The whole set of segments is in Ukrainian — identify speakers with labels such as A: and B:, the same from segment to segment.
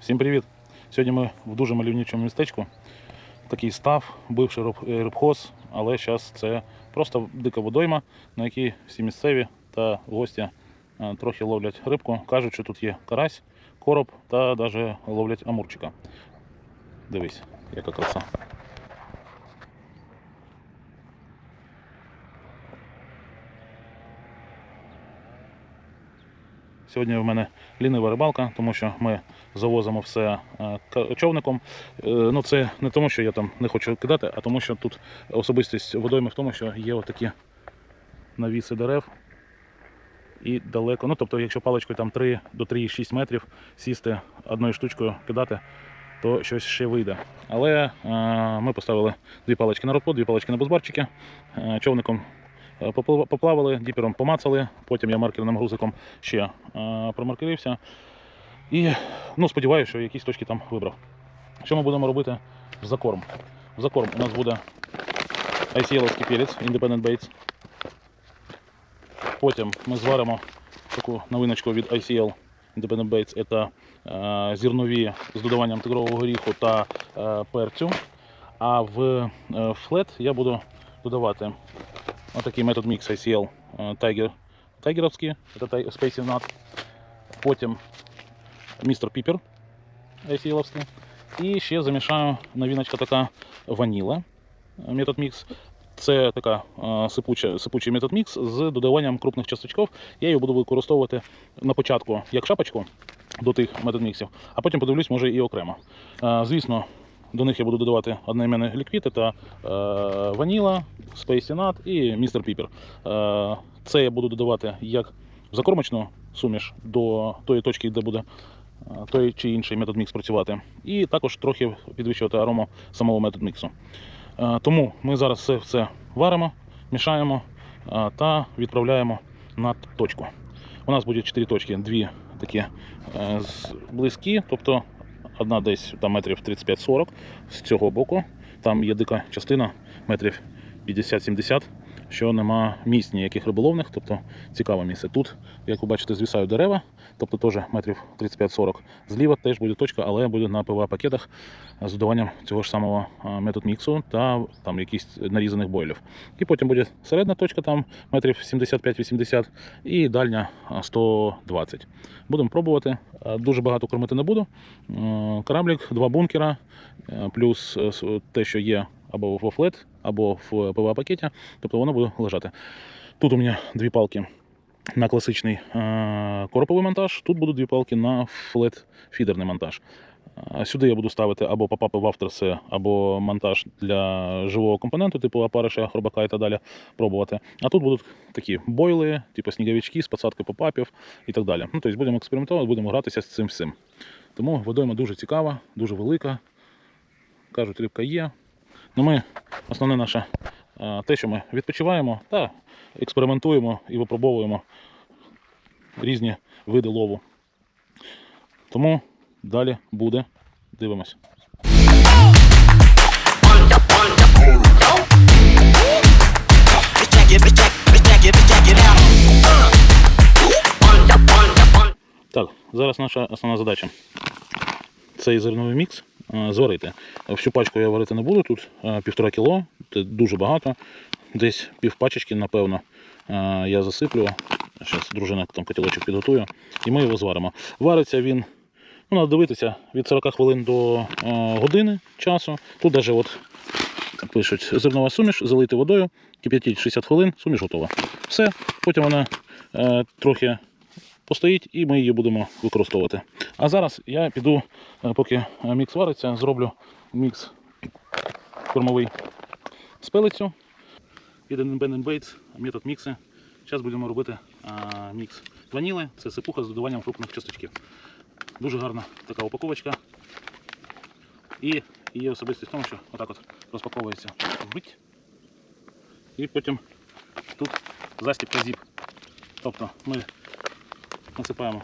A: Всім привіт! Сьогодні ми в дуже мальовничому містечку. Такий став, бивший е, рибхоз, але зараз це просто дика водойма, на якій всі місцеві та гості е, трохи ловлять рибку. Кажуть, що тут є карась, короб та навіть ловлять амурчика. Дивись, яка краса. Сьогодні в мене лінива рибалка, тому що ми завозимо все е, човником. Е, Ну це не тому, що я там не хочу кидати, а тому, що тут особистість водойми в тому, що є отакі навіси дерев. І далеко, ну тобто, якщо паличкою там 3 до 3,6 метрів сісти одною штучкою кидати, то щось ще вийде. Але е, ми поставили дві палички на родпод, дві палички на бузбарчики, е, човником е, поплавали, діпером помацали, потім я маркерним грузиком ще промаркерився. І ну, сподіваюся, що якісь точки там вибрав. Що ми будемо робити в закорм? В закорм у нас буде ICL перець Independent Baits. Потім ми зваримо таку новиночку від ICL Independent Baits. Це е, зернові з додаванням тигрового горіху та е, перцю. А в флет я буду додавати отакий метод мікс ICL е, Tiger, тайгеровський, це Space Nut. Потім містер Піпер ICL-овський. І ще замішаю новиночка така ваніла метод мікс. Це така е, сипуча, сипучий метод мікс з додаванням крупних часточків. Я її буду використовувати на початку як шапочку до тих метод міксів, а потім подивлюсь, може і окремо. Е, Звісно, до них я буду додавати одноіменні ліквіди та е, ваніла, Nut і містер Піпер. Це я буду додавати як закормочну суміш до тої точки, де буде той чи інший метод мікс працювати. І також трохи підвищувати арому самого метод міксу. Е, Тому ми зараз все це варимо, мішаємо е, та відправляємо на точку. У нас буде 4 точки, дві такі е, близькі, тобто одна десь там метрів 35-40 з цього боку. Там є дика частина метрів 50-70, що нема місць ніяких риболовних, тобто цікаве місце. Тут, як ви бачите, звісають дерева, тобто теж метрів 35-40. Зліва теж буде точка, але буде на ПВА пакетах з додаванням цього ж самого метод міксу та там якісь нарізаних бойлів. І потім буде середня точка, там метрів 75-80 і дальня 120. Будемо пробувати. Дуже багато кормити не буду. Кораблік, два бункера, плюс е, те, що є або в флет, або в ПВА пакеті, тобто воно буде лежати. Тут у мене дві палки на класичний е, короповий монтаж, тут будуть дві палки на флет-фідерний монтаж. Сюди я буду ставити або попапи в авторсе, або монтаж для живого компоненту, типу апариша, хробака і так далі пробувати. А тут будуть такі бойли, типу сніговички з посадкою попапів і так далі. Ну, тобто будемо експериментувати, будемо гратися з цим всім. Тому водойма дуже цікава, дуже велика. Кажуть, рибка є. Ну, ми, основне наше е, те, що ми відпочиваємо та експериментуємо і випробовуємо різні види лову. Тому далі буде. Дивимось. Так, зараз наша основна задача. Цей зерновий мікс зварити. Всю пачку я варити не буду, тут е, півтора кіло, це дуже багато. Десь пів пачечки, напевно, е, я засиплю. Зараз дружина там котілочок підготує, і ми його зваримо. Вариться він, ну, треба дивитися, від 40 хвилин до е, години часу. Тут навіть от пишуть зернова суміш, залити водою, кип'ятіть 60 хвилин, суміш готова. Все, потім вона е, трохи постоїть і ми її будемо використовувати. А зараз я піду, е, поки е, мікс вариться, зроблю мікс кормовий з пелицю. Від Independent Baits, метод мікси. Зараз будемо робити а, мікс ваніли, це сипуха з додаванням крупних часточків. Дуже гарна така упаковочка. І її особистість в тому, що отак от розпаковується вбить. І потім тут застібка зіп. Тобто ми насипаємо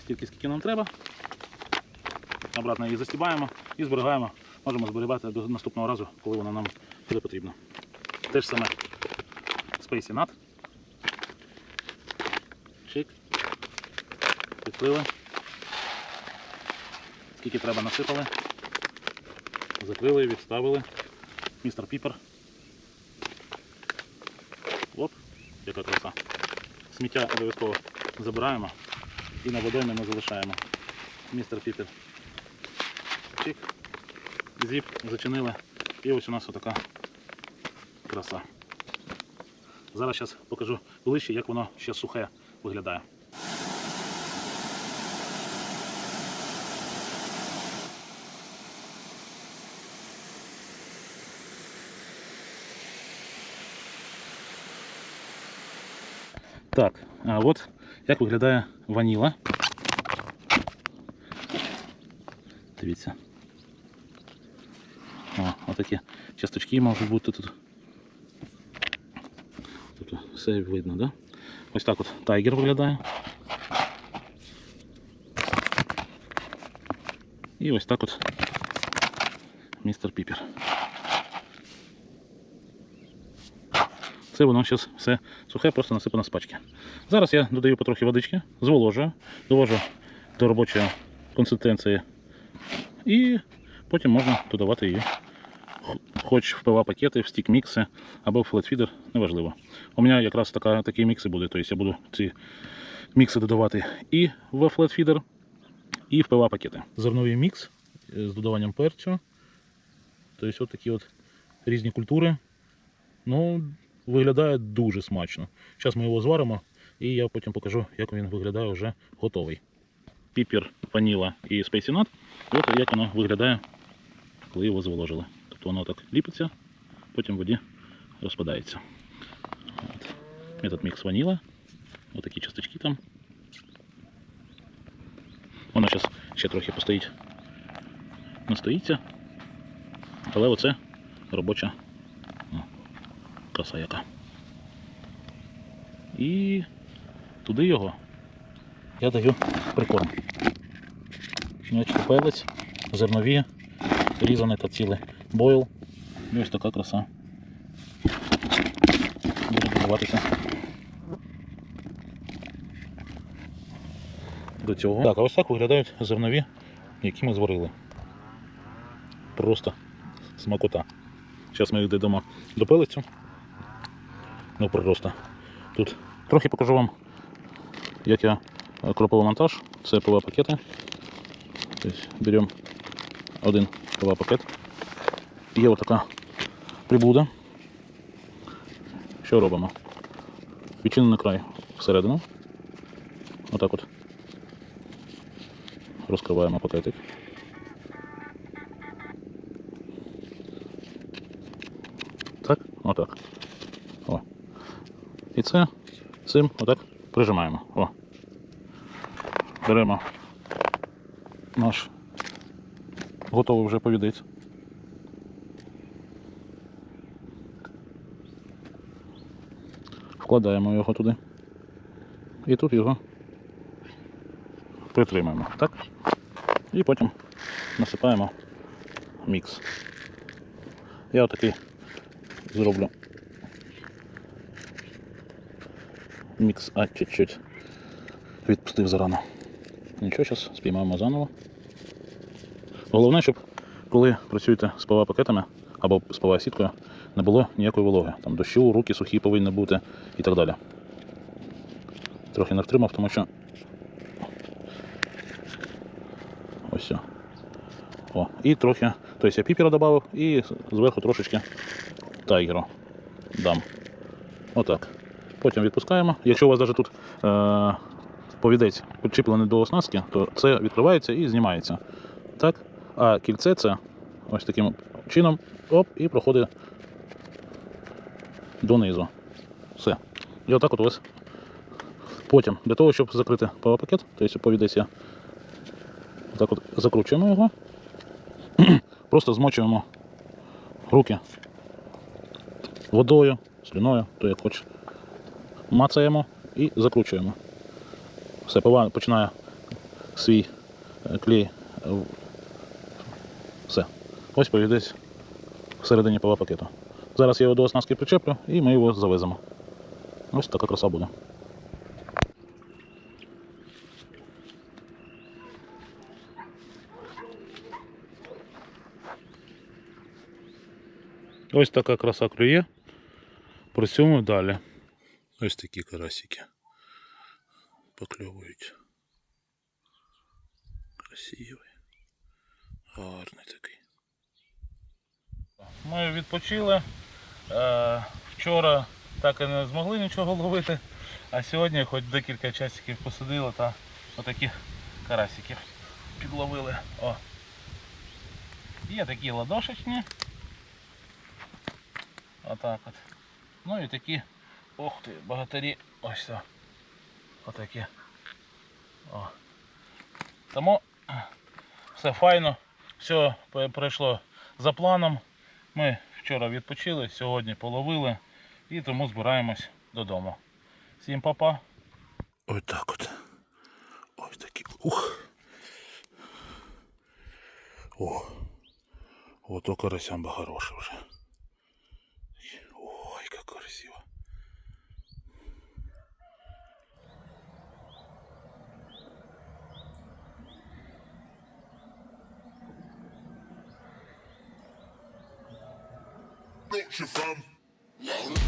A: стільки, скільки нам треба. Обратно її застібаємо і зберігаємо можемо зберігати до наступного разу, коли воно нам буде потрібно. Те ж саме Spacey Nut. Чик. Підплили. Скільки треба насипали. Закрили, відставили. Містер Піпер. Оп, яка краса. Сміття обов'язково забираємо і на водоймі ми залишаємо. Містер Піпер. Чик. Зіп, зачинили. І ось у нас отака краса. Зараз зараз покажу ближче, як воно ще сухе виглядає. Так, от як виглядає ваніла. Дивіться. О, отакі часточки можуть бути тут. Тобто все видно, да? Ось так от тайгер виглядає. І ось так от містер Піпер. Це воно зараз все сухе, просто насипано з пачки. Зараз я додаю потрохи водички, зволожую, довожу до робочої консистенції і потім можна додавати її хоч в ПВА пакети, в стік мікси або в флетфідер, неважливо. У мене якраз така, такі мікси будуть, тобто я буду ці мікси додавати і в флетфідер, і в ПВА пакети. Зерновий мікс е, з додаванням перцю. Тобто от такі от різні культури. Ну, виглядає дуже смачно. Зараз ми його зваримо і я потім покажу, як він виглядає вже готовий. Піпір, ваніла і спейсінат. От як воно виглядає, коли його зволожили. Тобто воно так ліпиться, потім в воді розпадається. От. Метод мікс ваніла. Ось такі часточки там. Воно зараз ще трохи постоїть. Настоїться. Але оце робоча краса яка. І туди його я даю прикорм. Щенячий пелець, зернові, різане та ціле бойл. І ось така краса. Буде додаватися до цього. Так, а ось так виглядають зернові, які ми зварили. Просто смакота. Зараз ми їх додамо до пелецю. Ну просто. Тут трохи покажу вам, як я е, кропив монтаж. Це ПВ пакети. Тобто беремо один ПВ пакет. Є отака приблуда. Що робимо? Відчинений край всередину. Отак от. Розкриваємо пакетик. Так, отак. І це цим отак прижимаємо. О. Беремо наш готовий вже повідець. Вкладаємо його туди. І тут його притримаємо. Так? І потім насипаємо мікс. Я отакий зроблю мікс, а чуть-чуть відпустив зарано. Нічого, зараз спіймаємо заново. Головне, щоб коли працюєте з ПВА пакетами або з ПВА сіткою, не було ніякої вологи. Там дощу, руки сухі повинні бути і так далі. Трохи не втримав, тому що. Ось все. О, і трохи. Тобто я піпера додав і зверху трошечки тайгеру дам. Отак. Потім відпускаємо. Якщо у вас навіть тут е, повідець підчіплений до оснастки, то це відкривається і знімається. Так? А кільце це ось таким чином оп, і проходить донизу. Все. І отак от вас. Потім, для того, щоб закрити пакет, тобто повідець я так от закручуємо його, просто змочуємо руки водою, слюною, то як хочеш. Мацаємо і закручуємо. Все, починає свій е, клей. Все. Ось повідець всередині ПВ пакету. Зараз я його до оснастки причеплю і ми його завеземо. Ось така краса буде. Ось така краса клює. Працюємо далі. Ось такі карасики. Покльовують. Красивий. Гарний такий. Ми відпочили. Е, вчора так і не змогли нічого ловити, а сьогодні хоч декілька часиків посидили та отаких карасиків підловили. О. Є такі ладошечні. Отак от. Ну і такі, ох ти, богатирі, ось це. Отакі. О. Тому все файно, все пройшло за планом. Ми вчора відпочили, сьогодні половили і тому збираємось додому. Всім па-па. Ось так от. Ось такі. Ух. О. Ото карасямба хороша вже. Ой, як красиво.
B: Yorkshire from.